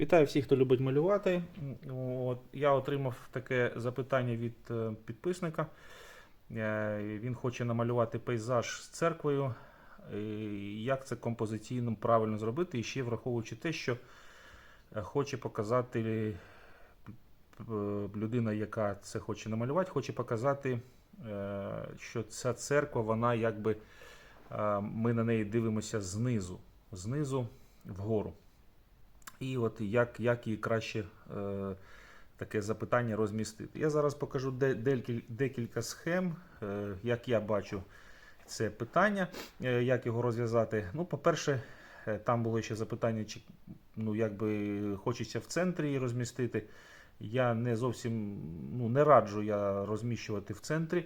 Вітаю всіх, хто любить малювати. От, я отримав таке запитання від е, підписника. Е, Він хоче намалювати пейзаж з церквою. Е, Як це композиційно правильно зробити, і ще враховуючи те, що хоче показати людина, яка це хоче намалювати, хоче показати, що ця церква, вона якби ми на неї дивимося знизу, знизу вгору. І от як, як її краще е, таке запитання розмістити. Я зараз покажу де, декілька схем, е, як я бачу це питання, е, як його розв'язати. Ну, по-перше, е, там було ще запитання, чи ну, як би хочеться в центрі її розмістити. Я не зовсім ну, не раджу я розміщувати в центрі.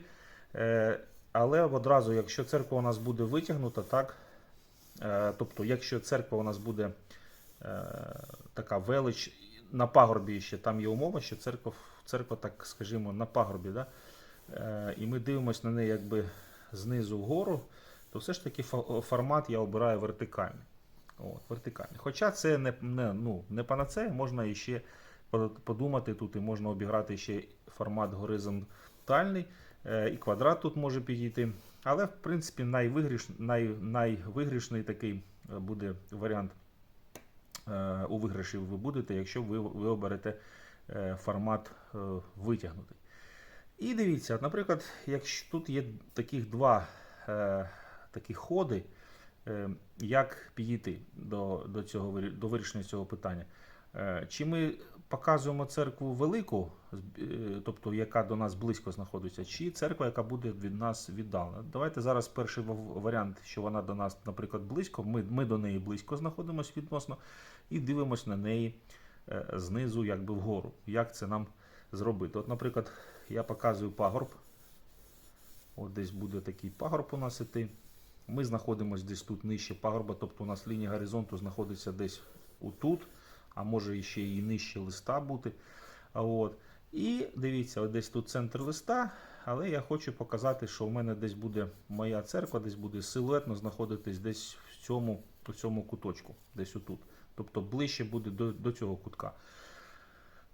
Е, але одразу, якщо церква у нас буде витягнута, так, е, тобто, якщо церква у нас буде така велич на пагорбі ще там є умова, що церква, церква так скажімо, на пагорбі, да? е, і ми дивимося на неї якби знизу вгору, то все ж таки формат я обираю вертикальний. От, вертикальний. Хоча це не, не, ну, не панацея, можна іще подумати тут, і можна обіграти ще формат горизонтальний, е, і квадрат тут може підійти. Але, в принципі, найвигріш, най, найвигрішний такий е, буде варіант е, у виграші ви будете, якщо ви, ви оберете е, формат е, витягнутий. І дивіться, наприклад, якщо тут є таких два е, такі ходи, е, як підійти до, до, цього, до вирішення цього питання. Е, Чи ми показуємо церкву велику, е, тобто яка до нас близько знаходиться, чи церква, яка буде від нас віддалена. Давайте зараз перший варіант, що вона до нас, наприклад, близько. Ми, ми до неї близько знаходимося відносно і дивимося на неї е, знизу, якби вгору. Як це нам зробити? От, наприклад, я показую пагорб. От десь буде такий пагорб у нас іти. Ми знаходимося десь тут нижче пагорба, тобто у нас лінія горизонту знаходиться десь отут, а може ще і нижче листа бути. От. І дивіться, от десь тут центр листа, але я хочу показати, що в мене десь буде моя церква, десь буде силуетно знаходитись десь в цьому, в цьому куточку, десь отут. Тобто ближче буде до, до цього кутка.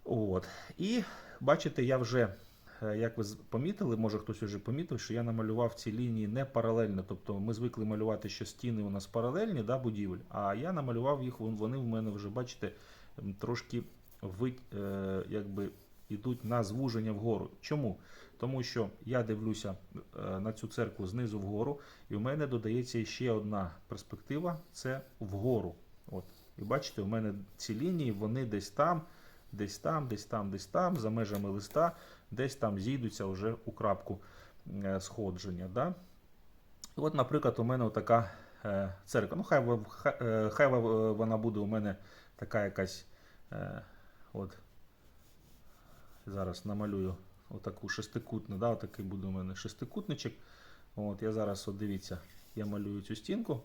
От. І бачите, я вже, як ви помітили, може хтось вже помітив, що я намалював ці лінії не паралельно. Тобто ми звикли малювати, що стіни у нас паралельні да, будівель, а я намалював їх, вони в мене вже, бачите, трошки ви, е, якби йдуть на звуження вгору. Чому? Тому що я дивлюся е, на цю церкву знизу вгору, і в мене додається ще одна перспектива це вгору. От. І бачите, у мене ці лінії, вони десь там, десь там, десь там, десь там, за межами листа, десь там зійдуться вже у крапку е, сходження. Да? От, наприклад, у мене така е, церква. Ну, хай, хай, е, вона буде у мене така якась. От, зараз намалюю отаку шестикутну, да, отакий буде у мене шестикутничок. От, я зараз, от дивіться, я малюю цю стінку.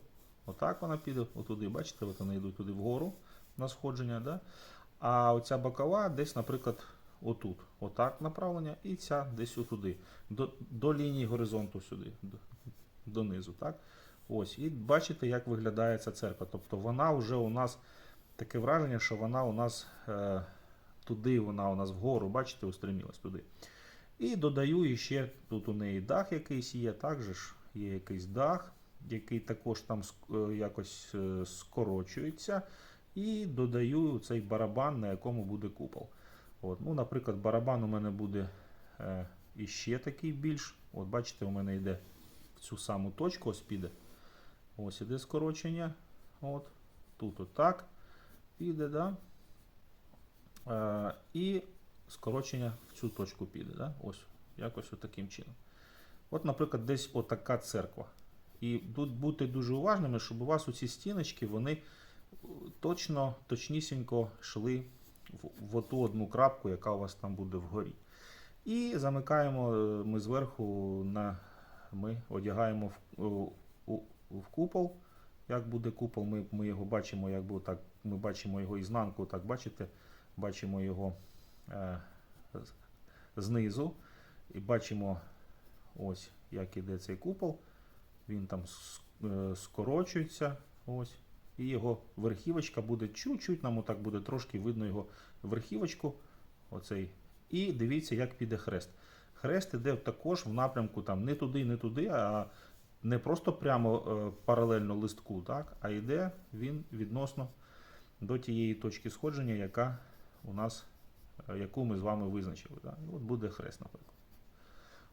Отак вона піде, отуди, бачите, от вони йдуть туди вгору на сходження. Да? А оця бокова десь, наприклад, отут. Отак направлення, і ця десь отуди. До, до лінії горизонту сюди, до, донизу. Так? Ось. І бачите, як виглядає ця церква. Тобто вона вже у нас таке враження, що вона у нас е, туди, вона у нас вгору, бачите, устремілась туди. І додаю ще тут у неї дах якийсь є, також є якийсь дах, який також там е, якось е, скорочується. І додаю цей барабан, на якому буде купол. От, ну, наприклад, барабан у мене буде е, іще такий більш. От бачите, у мене йде в цю саму точку, ось піде. Ось іде скорочення. От, тут отак піде, да? Е, і скорочення в цю точку піде. Да? Ось, якось таким чином. От, наприклад, десь отака церква. І тут будьте дуже уважними, щоб у вас оці стіночки, вони е, точно, точнісінько йшли в, в оту одну крапку, яка у вас там буде вгорі. І замикаємо е, ми зверху на ми одягаємо в, у, у, в купол. Як буде купол, ми, ми його бачимо, як буде так, ми бачимо його ізнанку, так бачите, бачимо його е, знизу. І бачимо ось, як іде цей купол. Він там е, скорочується. Ось. І його верхівочка буде чуть-чуть, нам отак буде трошки видно його верхівочку. Оцей. І дивіться, як піде хрест. Хрест іде також в напрямку там не туди, не туди, а не просто прямо е, паралельно листку, так, а йде він відносно до тієї точки сходження, яка у нас, е, яку ми з вами визначили. Так. І от буде хрест, наприклад.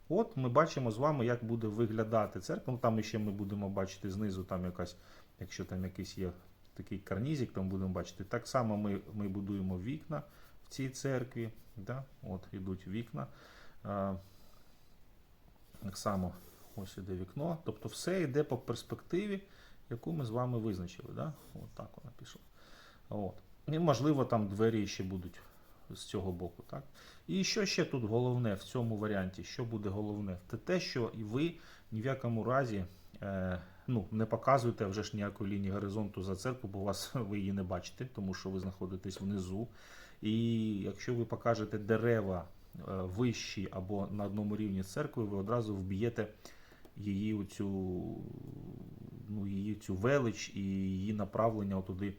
От ми бачимо з вами, як буде виглядати церква. Ну, там ще ми будемо бачити знизу, там якась, якщо там якийсь є такий карнізик, там будемо бачити. Так само ми, ми будуємо вікна в цій церкві. Да? От ідуть вікна. А, так само ось іде вікно. Тобто все йде по перспективі, яку ми з вами визначили. Да? От так вона пішла. От. І можливо там двері ще будуть з цього боку. Так? І що ще тут головне в цьому варіанті? Що буде головне? Це те, що і ви ні в якому разі е, ну, не показуєте вже ж ніякої лінії горизонту за церкву, бо вас ви її не бачите, тому що ви знаходитесь внизу. І якщо ви покажете дерева е, вищі або на одному рівні з церквою, ви одразу вб'єте її цю, ну, її цю велич і її направлення туди,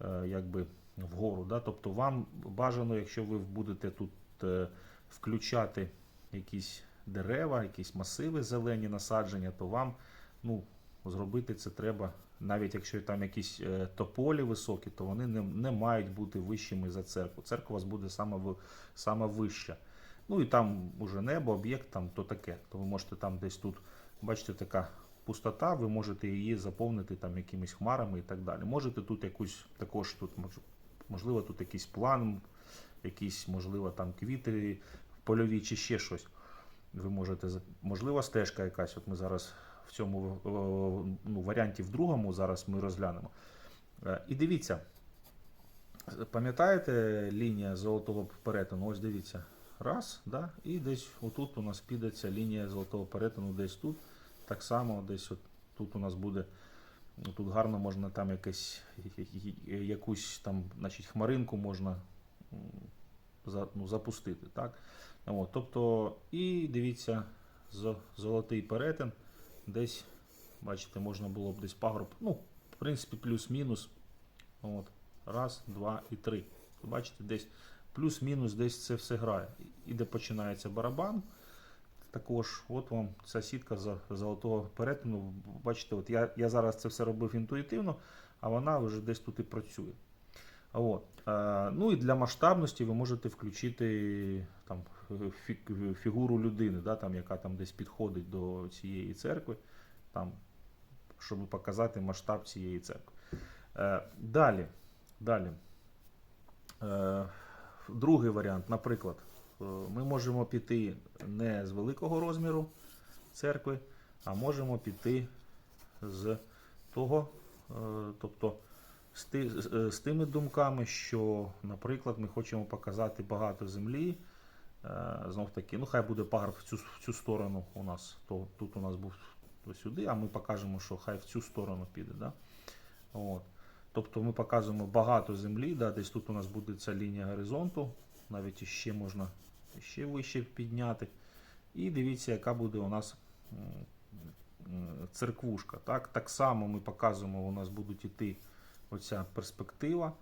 е, якби вгору. Да? Тобто вам бажано, якщо ви будете тут е, включати якісь дерева, якісь масиви зелені насадження, то вам ну, зробити це треба. Навіть якщо там якісь е, тополі високі, то вони не, не мають бути вищими за церкву. Церква у вас буде саме, саме вища. Ну і там уже небо, об'єкт, там то таке. То ви можете там десь тут, бачите, така пустота, ви можете її заповнити там якимись хмарами і так далі. Можете тут якусь також тут можливо тут якийсь план, якісь, можливо, там квіти польові чи ще щось. Ви можете можливо, стежка якась. От ми зараз в цьому ну, варіанті в другому зараз ми розглянемо. Е, І дивіться, пам'ятаєте лінія золотого перетину? Ось дивіться. Раз, да? і десь отут у нас піде ця лінія золотого перетину, десь тут. Так само, десь от тут у нас буде. Ну, Тут гарно можна там якесь, якусь там, значить, хмаринку можна ну, запустити. Так? От, тобто, і дивіться, золотий перетин. Десь, бачите, можна було б десь пагорб. Ну, в принципі, плюс-мінус. От, раз, два і три. Бачите, десь плюс-мінус десь це все грає. І де починається барабан. Також, от вам ця сітка золотого перетину. Бачите, от я, я зараз це все робив інтуїтивно, а вона вже десь тут і працює. От. Е, ну і для масштабності ви можете включити там, фігуру людини, да, там, яка там десь підходить до цієї церкви, там, щоб показати масштаб цієї церкви. Е, далі. далі. Е, другий варіант, наприклад, ми можемо піти не з великого розміру церкви, а можемо піти з того, е, тобто е, з тими думками, що, наприклад, ми хочемо показати багато землі. Е, Знов таки, ну хай буде пагорб в цю, в цю сторону у нас, то тут у нас був ось сюди, а ми покажемо, що хай в цю сторону піде. Да? От. Тобто ми показуємо багато землі, да, десь тут у нас буде ця лінія горизонту, навіть іще можна ще вище підняти. І дивіться, яка буде у нас церквушка. Так, так само ми показуємо, у нас будуть іти оця перспектива.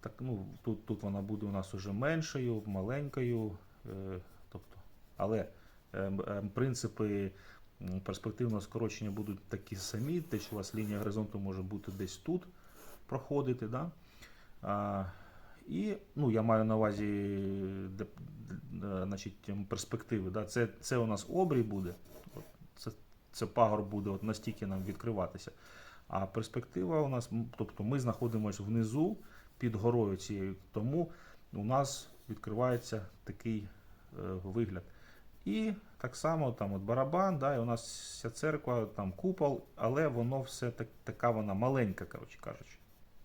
Так, ну, тут, тут вона буде у нас уже меншою, маленькою. Е, тобто, але е, е, принципи перспективного скорочення будуть такі самі, те, що у вас лінія горизонту може бути десь тут проходити. Да? І ну, я маю на увазі значить, перспективи. Да? Це, це у нас обрій буде. Це, це пагорб буде от настільки нам відкриватися. А перспектива у нас, тобто ми знаходимося внизу під горою цією, тому у нас відкривається такий е, вигляд. І так само там от барабан, да, і у нас ця церква, там купол, але воно все так, така вона маленька, коротше кажучи.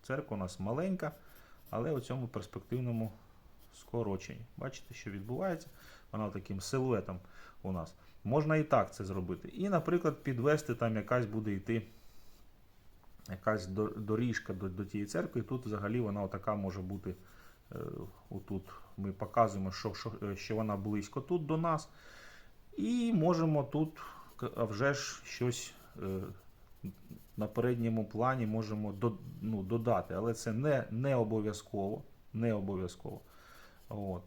Церква у нас маленька, але у цьому перспективному скороченні. Бачите, що відбувається? Вона таким силуетом у нас. Можна і так це зробити. І, наприклад, підвести там якась буде йти якась доріжка до, до тієї церкви. І тут взагалі вона отака може бути. Е, отут ми показуємо, що, що, е, що вона близько тут до нас. І можемо тут вже ж щось е, на передньому плані можемо до, ну, додати, але це не, не обов'язково. Не обов'язково. От.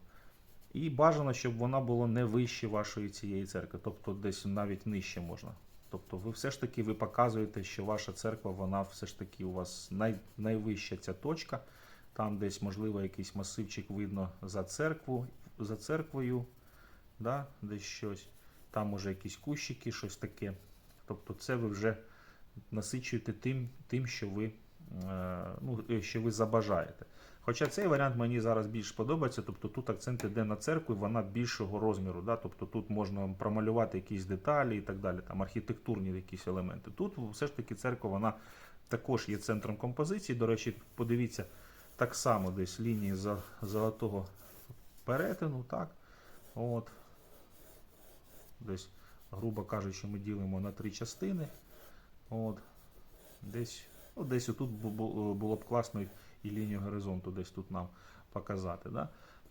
І бажано, щоб вона була не вище вашої цієї церкви, тобто десь навіть нижче можна. Тобто ви все ж таки ви показуєте, що ваша церква, вона все ж таки у вас най, найвища ця точка. Там десь, можливо, якийсь масивчик видно за церкву, за церквою, да, десь щось. Там може якісь кущики, щось таке. Тобто це ви вже насичуєте тим, тим що, ви, е, ну, е, що ви забажаєте. Хоча цей варіант мені зараз більш подобається, тобто тут акцент іде на церкву, вона більшого розміру. Да? Тобто тут можна промалювати якісь деталі і так далі, там архітектурні якісь елементи. Тут все ж таки церква вона також є центром композиції. До речі, подивіться, так само десь лінії золотого перетину. так, от, Десь, грубо кажучи, ми ділимо на три частини. От, Десь, ну, десь отут бу- бу- було б класно і лінію горизонту десь тут нам показати. Да?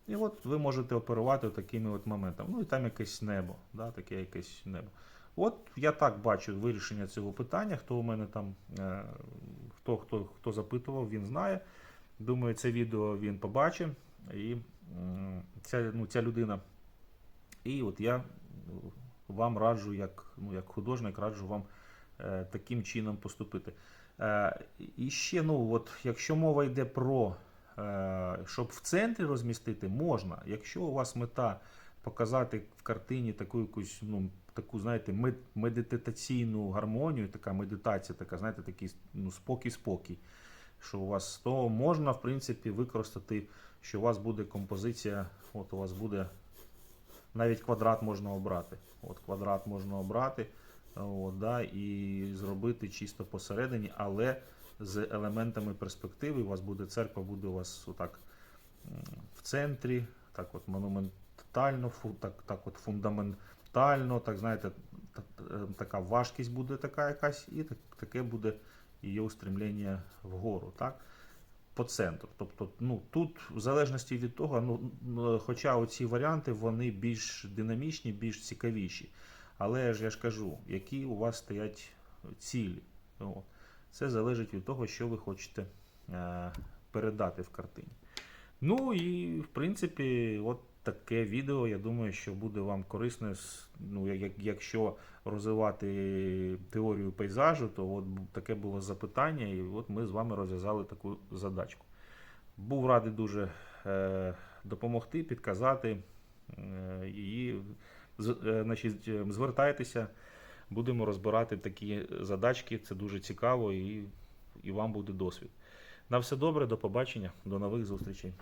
І от ви можете оперувати такими от моментами. Ну і там якесь небо, да? таке якесь небо. От я так бачу вирішення цього питання. Хто у мене там, е, хто, хто, хто запитував, він знає. Думаю, це відео він побачив. І ця, ну, ця людина. І от я вам раджу, як, ну, як художник, раджу вам таким чином поступити. Е, і ще, ну, от, якщо мова йде про, е, щоб в центрі розмістити, можна. Якщо у вас мета показати в картині таку якусь, ну, таку, знаєте, медитаційну гармонію, така медитація, така, знаєте, такий ну, спокій-спокій, що у вас, то можна, в принципі, використати, що у вас буде композиція, от у вас буде навіть квадрат можна обрати. От квадрат можна обрати от, да, і зробити чисто посередині, але з елементами перспективи. У вас буде церква, буде у вас отак в центрі, так от монументально, так, так от фундаментально, так знаєте, е, така важкість буде така якась, і так, таке буде її устремлення вгору. Так? По центру. Тобто, ну тут, в залежності від того, ну, хоча оці варіанти вони більш динамічні, більш цікавіші. Але ж я ж кажу, які у вас стоять цілі. Це залежить від того, що ви хочете е, передати в картині. Ну і в принципі, от таке відео, я думаю, що буде вам корисне, ну, як, як- якщо розвивати теорію пейзажу, то от таке було запитання, і от ми з вами розв'язали таку задачку. Був радий дуже е, допомогти, підказати. З- е, значить, е, звертайтеся, будемо розбирати такі задачки. Це дуже цікаво і, і вам буде досвід. На все добре, до побачення, до нових зустрічей.